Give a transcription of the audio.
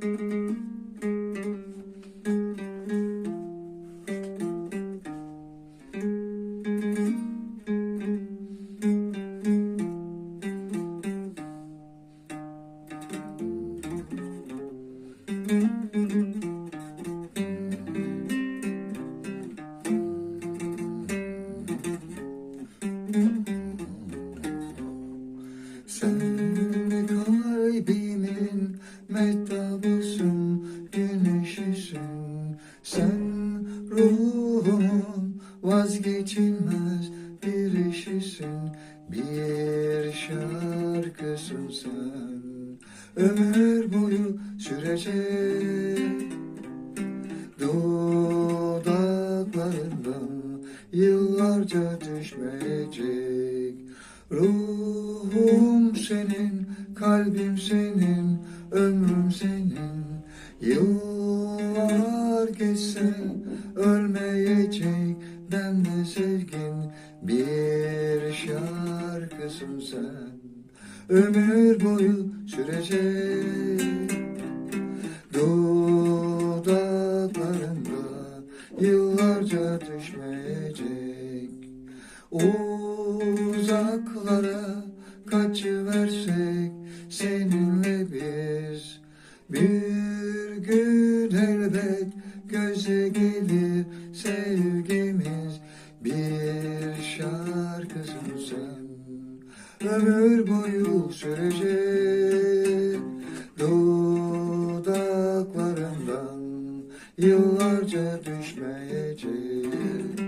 Sen kalbimin mehtabısın, güneşisin. Sen ruhumun vazgeçilmez bir eşisin. Bir şarkısın sen. Ömür boyu sürecek dudaklarından yıllarca düşmeyecek Ruhum senin, kalbim senin, ömrüm senin. Yıllar geçse ölmeyecek bende sevgin Bir şarkısın sen. Ömür boyu sürecek Dudaklarında yıllarca düşmeyecek. Kaçıversek seninle biz Bir gün elbet göze gelir sevgimiz. Bir şarkısın sen ömür boyu sürecek. Dudaklarından yıllarca düşmeyecek